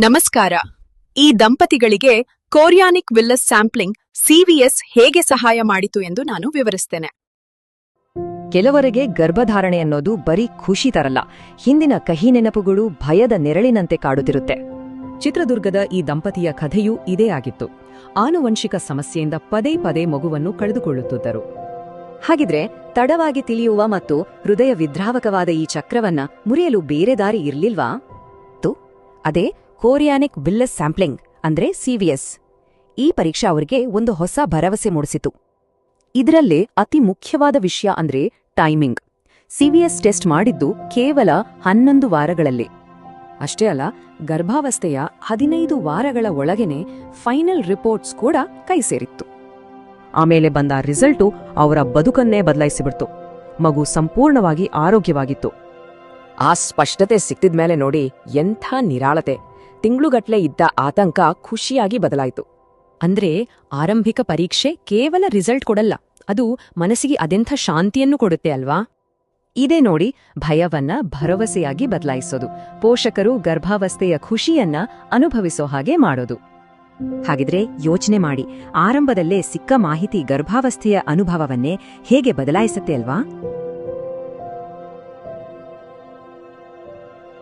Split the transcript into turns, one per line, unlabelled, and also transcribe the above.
ನಮಸ್ಕಾರ. ಈ ದಂಪತಿಗಳಿಗೆ ಕೋರಿಯಾನಿಕ್ ವಿಲ್ಲಸ್ ಸ್ಯಾಂಪ್ಲಿಂಗ್ ಸಿವಿಎಸ್ ಹೇಗೆ ಸಹಾಯ ಮಾಡಿತು ಎಂದು ನಾನು ವಿವರಿಸ್ತೇನೆ.
ಕೆಲವರಿಗೆ ಗರ್ಭಧಾರಣೆ ಅನ್ನೋದು ಬರೀ ಖುಷಿ ತರಲ್ಲ. ಹಿಂದಿನ ಕಹಿ ನೆನಪುಗಳು ಭಯದ ನೆರಳಿನಂತೆ ಕಾಡುತ್ತಿರುತ್ತೆ.
ಚಿತ್ರದುರ್ಗದ ಈ ದಂಪತಿಯ ಕಥೆಯೂ ಇದೇ ಆಗಿತ್ತು. ಆನುವಂಶಿಕ ಸಮಸ್ಯೆಯಿಂದ ಪದೇ ಪದೇ ಮಗುವನ್ನು ಕಳೆದುಕೊಳ್ಳುತ್ತಿದ್ದರು.
ಹಾಗಿದ್ರೆ ತಡವಾಗಿ ತಿಳಿಯುವ ಮತ್ತು ಹೃದಯ ವಿದ್ರಾವಕವಾದ ಈ ಚಕ್ರವನ್ನ ಮುರಿಯಲು ಬೇರೆ ದಾರಿ ಇರ್ಲಿಲ್ವಾ? ಅದೇ ಕೋರಿಯಾನಿಕ್ ವಿಲ್ಲಸ್ ಸ್ಯಾಂಪ್ಲಿಂಗ್, ಅಂದ್ರೆ ಸಿವಿಎಸ್ ಈ ಪರೀಕ್ಷೆ ಅವರಿಗೆ ಒಂದು ಹೊಸ ಭರವಸೆ ಮೂಡಿಸಿತು. ಇದರಲ್ಲೇ ಅತಿ ಮುಖ್ಯವಾದ ವಿಷಯ ಅಂದ್ರೆ ಟೈಮಿಂಗ್. ಸಿವಿಎಸ್ ಟೆಸ್ಟ್ ಮಾಡಿದ್ದು ಕೇವಲ ಹನ್ನೊಂದು ವಾರಗಳಲ್ಲಿ. ಅಷ್ಟೇ ಅಲ್ಲ, ಗರ್ಭಾವಸ್ಥೆಯ ಹದಿನೈದು ವಾರಗಳ ಒಳಗೆನೆ ಫೈನಲ್ ರಿಪೋರ್ಟ್ಸ್ ಕೂಡ ಕೈ ಸೇರಿತ್ತು.
ಆಮೇಲೆ ಬಂದ ರಿಸಲ್ಟು ಅವರ ಬದುಕನ್ನೇ ಬದಲಾಯಿಸಿಬಿಡ್ತು. ಮಗು ಸಂಪೂರ್ಣವಾಗಿ ಆರೋಗ್ಯವಾಗಿತ್ತು.
ಆ ಸ್ಪಷ್ಟತೆ ಸಿಕ್ತಿದ್ಮೇಲೆ ನೋಡಿ ಎಂಥ ನಿರಾಳತೆ. ತಿಂಗ್ಳುಗಟ್ಲೆ ಇದ್ದ ಆತಂಕ ಖುಷಿಯಾಗಿ ಬದಲಾಯಿತು.
ಅಂದ್ರೆ ಆರಂಭಿಕ ಪರೀಕ್ಷೆ ಕೇವಲ ರಿಸಲ್ಟ್ ಕೊಡಲ್ಲ, ಅದು ಮನಸ್ಸಿಗೆ ಅದೆಂಥ ಶಾಂತಿಯನ್ನು ಕೊಡುತ್ತೆ ಅಲ್ವಾ?
ಇದೇ ನೋಡಿ ಭಯವನ್ನ ಭರವಸೆಯಾಗಿ ಬದಲಾಯಿಸೋದು, ಪೋಷಕರು ಗರ್ಭಾವಸ್ಥೆಯ ಖುಷಿಯನ್ನ ಅನುಭವಿಸೋ ಹಾಗೆ ಮಾಡೋದು. ಹಾಗಿದ್ರೆ ಯೋಚನೆ ಮಾಡಿ, ಆರಂಭದಲ್ಲೇ ಸಿಕ್ಕ ಮಾಹಿತಿ ಗರ್ಭಾವಸ್ಥೆಯ ಅನುಭವವನ್ನೇ ಹೇಗೆ ಬದಲಾಯಿಸುತ್ತೆ ಅಲ್ವಾ?